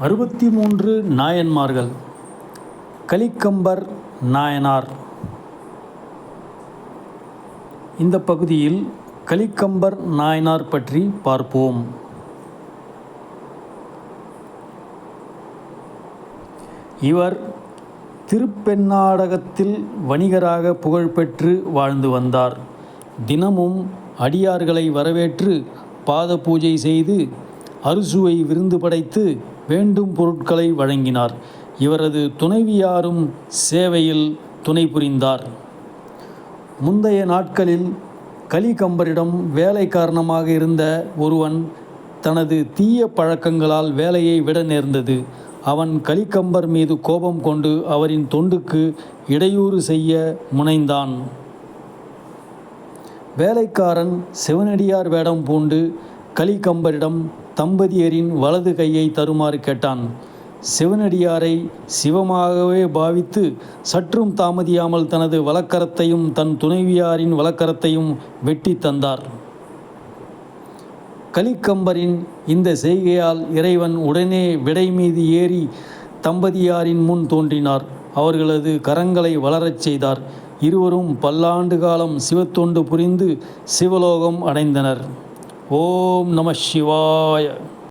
அறுபத்தி மூன்று நாயன்மார்கள் கலிக்கம்பர் நாயனார். இந்த பகுதியில் கலிக்கம்பர் நாயனார் பற்றி பார்ப்போம். இவர் திருப்பெண்ணாடகத்தில் வணிகராக புகழ்பெற்று வாழ்ந்து வந்தார். தினமும் அடியார்களை வரவேற்று பாத பூஜை செய்து அறுசுவை விருந்து படைத்து வேண்டும் பொருட்களை வழங்கினார். இவரது துணைவியாரும் சேவையில் துணை புரிந்தார். முந்தைய நாட்களில் கலிகம்பரிடம் வேலை காரணமாக இருந்த ஒருவன் தனது தீய பழக்கங்களால் வேலையை விட நேர்ந்தது. அவன் கலிகம்பர் மீது கோபம் கொண்டு அவரின் தொண்டுக்கு இடையூறு செய்ய முனைந்தான். வேலைக்காரன் சிவனடியார் வேடம் பூண்டு கலிகம்பரிடம் தம்பதியரின் வலது கையை தருமாறு கேட்டான். சிவனடியாரை சிவமாகவே பாவித்து சற்றும் தாமதியாமல் தனது வழக்கரத்தையும் தன் துணைவியாரின் வழக்கரத்தையும் வெட்டி தந்தார். கலிக்கம்பரின் இந்த செய்கையால் இறைவன் உடனே விடை மீது ஏறி தம்பதியாரின் முன் தோன்றினார். அவர்களது கரங்களை வளரச் செய்தார். இருவரும் பல்லாண்டு காலம் சிவத்தொண்டு புரிந்து சிவலோகம் அடைந்தனர். ओम नमः शिवाय।